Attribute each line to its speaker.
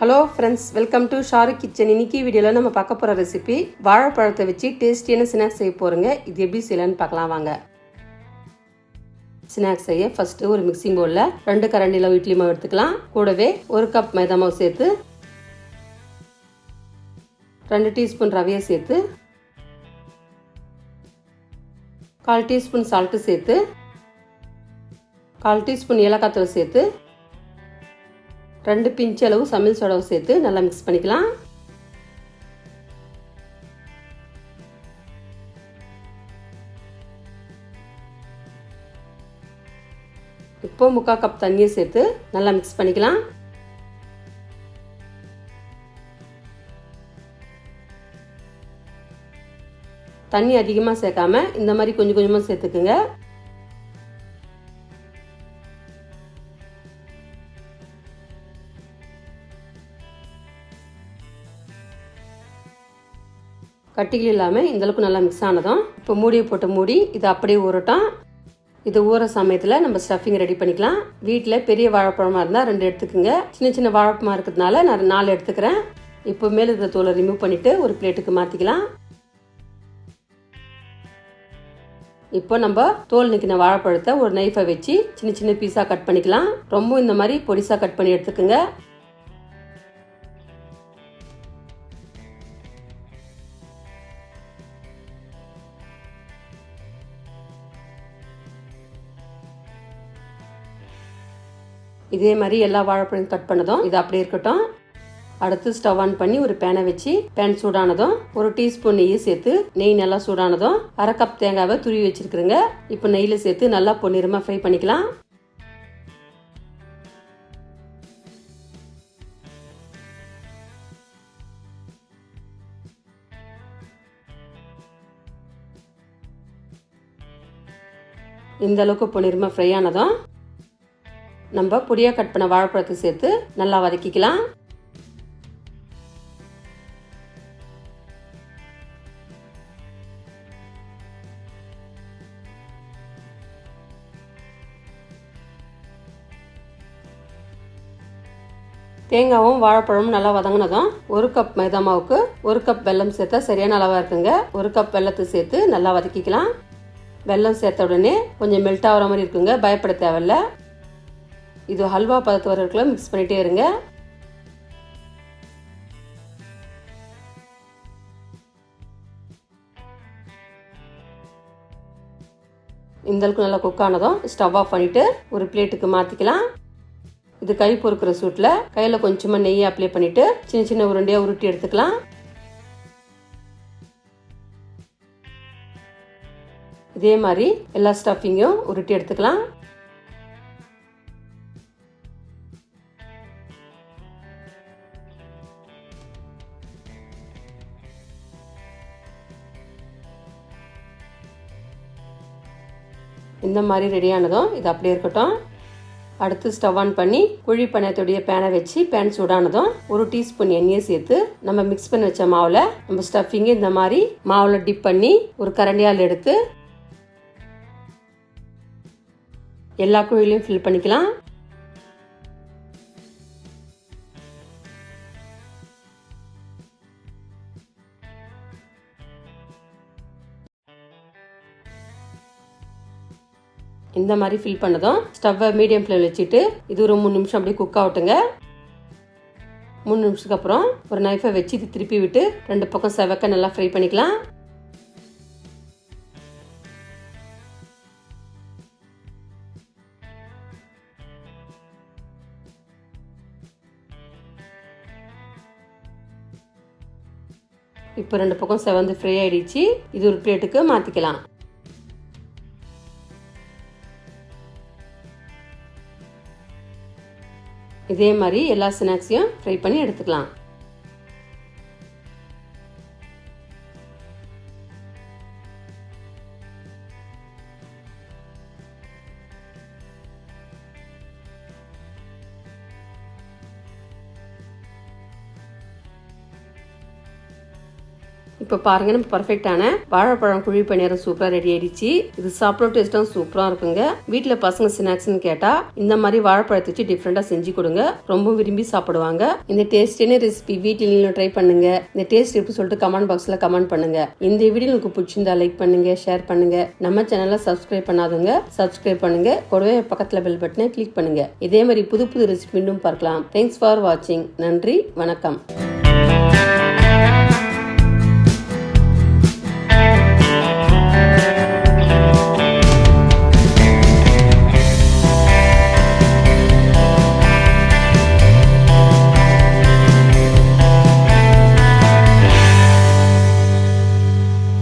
Speaker 1: Hello friends welcome to Sharu kitchen இன்னைக்கு வீடியோவில் நம்ம பார்க்க போகிற ரெசிபி வாழைப்பழத்தை வச்சு டேஸ்டியான ஸ்நாக்ஸ் செய்ய போகிறோங்க இது எப்படி செய்யலான்னு பார்க்கலாம் வாங்க. ஸ்நாக்ஸ் செய்ய ஃபஸ்ட்டு ஒரு மிக்சிங் பவுலில் ரெண்டு கரண்டியில் இட்லி மாவு எடுத்துக்கலாம். கூடவே ஒரு கப் மைதா மாவு சேர்த்து ரெண்டு டீஸ்பூன் ரவையை சேர்த்து கால் டீஸ்பூன் சால்ட்டு சேர்த்து கால் டீஸ்பூன் ஏலக்காய் தூள் சேர்த்து ரெண்டு பிஞ்ச் அளவு சமையல் சோடாவை சேர்த்து நல்லா மிக்ஸ் பண்ணிக்கலாம். இப்போ முக்கால் கப் தண்ணியை சேர்த்து நல்லா மிக்ஸ் பண்ணிக்கலாம். தண்ணி அதிகமாக சேர்க்காம இந்த மாதிரி கொஞ்சம் கொஞ்சமாக சேர்த்துக்குங்க. கட்டிகள் இல்லாமல் இந்தளவுக்கு நல்லா மிக்ஸ் ஆனதும் இப்போ மூடியை போட்டு மூடி இது அப்படியே ஊறட்டும். இது ஊற சமயத்தில் நம்ம ஸ்டஃபிங் ரெடி பண்ணிக்கலாம். வீட்டில் பெரிய வாழைப்பழமாக இருந்தால் ரெண்டு எடுத்துக்கோங்க. சின்ன சின்ன வாழைப்பழமாக இருக்கிறதுனால நான் நாலு எடுத்துக்கிறேன். இப்போ மேலே இருக்கிற தோலை ரிமூவ் பண்ணிவிட்டு ஒரு பிளேட்டுக்கு மாற்றிக்கலாம் இப்போ நம்ம தோல் நிற்கின வாழைப்பழத்தை ஒரு நைஃபை வச்சு சின்ன சின்ன பீஸாக கட் பண்ணிக்கலாம். ரொம்ப இந்த மாதிரி பொடிசாக கட் பண்ணி எடுத்துக்கோங்க. இதே மாதிரி எல்லா வாழைப்பழம் கட் பண்ணதும் இது அப்படி இருக்கட்டும். அடுத்து ஸ்டவ் ஆன் பண்ணி ஒரு பேனை வச்சு பேன் சூடானதும் ஒரு டீஸ்பூன் நெய் சேர்த்து நெய் நல்லா சூடானதும் அரை கப் தேங்காவை துருவி வச்சிருக்கிறேங்க. இப்போ நெய்யில் சேர்த்து நல்லா பொன்னிறமாக ஃப்ரை பண்ணிக்கலாம். இந்த அளவுக்கு பொன்னிறமாக ஃப்ரை ஆனதும் நம்ம பொடியாக கட் பண்ண வாழைப்பழத்தை சேர்த்து நல்லா வதக்கிக்கலாம். தேங்காவும் வாழைப்பழமும் நல்லா வதங்கினதும் ஒரு கப் மைதா மாவுக்கு ஒரு கப் வெல்லம் சேர்த்தா சரியான அளவாக இருக்குங்க. ஒரு கப் வெள்ளத்தை சேர்த்து நல்லா வதக்கிக்கலாம். வெல்லம் சேர்த்த உடனே கொஞ்சம் மெல்ட் ஆகிற மாதிரி இருக்குங்க. பயப்பட தேவையில்ல. இது ஹல்வா பதத்து வரக்குள்ள மிக்ஸ் பண்ணிகிட்டே இருங்க. இந்த அளவுக்கு நல்லா குக் ஆனதும் ஸ்டவ் ஆஃப் பண்ணிவிட்டு ஒரு பிளேட்டுக்கு மாற்றிக்கலாம் இது கை பொறுக்கிற சூட்டில் கையில் கொஞ்சமாக நெய்யை அப்ளை பண்ணிவிட்டு சின்ன சின்ன உருண்டையாக உருட்டி எடுத்துக்கலாம். இதே மாதிரி எல்லா ஸ்டஃபிங்கும் உருட்டி எடுத்துக்கலாம். இந்த மாதிரி ரெடியானதும் இது அப்படியே இருக்கட்டும். அடுத்து ஸ்டவ் ஆன் பண்ணி குழி பண்ணத்துடைய பேனை வச்சு பேன் சூடானதும் ஒரு டீஸ்பூன் எண்ணெயை சேர்த்து நம்ம மிக்ஸ் பண்ணி வச்ச மாவில் நம்ம ஸ்டஃபிங்கு இந்த மாதிரி மாவில் டிப் பண்ணி ஒரு கரண்டியால் எடுத்து எல்லா குழிலையும் ஃபில் பண்ணிக்கலாம். இந்த மாதிரி ஃபில் பண்ணதும் ஸ்டவ்வை மீடியம் ஃப்ளேம் வச்சுட்டு இது ஒரு மூணு நிமிஷம் அப்படியே குக் ஆகட்டுங்க. மூணு நிமிஷத்துக்கு அப்புறம் ஒரு நைஃபை வச்சு இது திருப்பி விட்டு ரெண்டு பக்கம் செவக்க நல்லா ஃப்ரை பண்ணிக்கலாம். இப்போ ரெண்டு பக்கம் செவந்து ஃப்ரை ஆயிடுச்சு. இது ஒரு பிளேட்டுக்கு மாற்றிக்கலாம் இதே மாதிரி எல்லா ஸ்நாக்ஸையும் ஃப்ரை பண்ணி எடுத்துக்கலாம். இப்போ பாருங்க நம்ம பர்ஃபெக்டான வாழைப்பழம் குழி பணியாரம் சூப்பராக ரெடி ஆயிடுச்சு. இது சாப்பிட டேஸ்ட்டும் சூப்பராக இருக்குங்க. வீட்டில் பசங்க ஸ்நாக்ஸ்னு கேட்டால் இந்த மாதிரி வாழைப்பழத்தை வச்சு டிஃப்ரெண்ட்டாக செஞ்சு கொடுங்க. ரொம்ப விரும்பி சாப்பிடுவாங்க. இந்த டேஸ்டியான ரெசிபி வீட்டில் நீங்களும் ட்ரை பண்ணுங்க. இந்த டேஸ்ட் எப்படி சொல்லிட்டு கமெண்ட் பாக்ஸில் கமெண்ட் பண்ணுங்க. இந்த வீடியோ உங்களுக்கு பிடிச்சிருந்தா லைக் பண்ணுங்க ஷேர் பண்ணுங்க. நம்ம சேனலை சப்ஸ்கிரைப் பண்ணாதவங்க சப்ஸ்கிரைப் பண்ணுங்க. கூடவே பக்கத்தில் பெல் பட்டனை கிளிக் பண்ணுங்க. இதே மாதிரி புது புது ரெசிபி மீண்டும் பார்க்கலாம். தேங்க்ஸ் ஃபார் வாட்சிங் நன்றி வணக்கம்.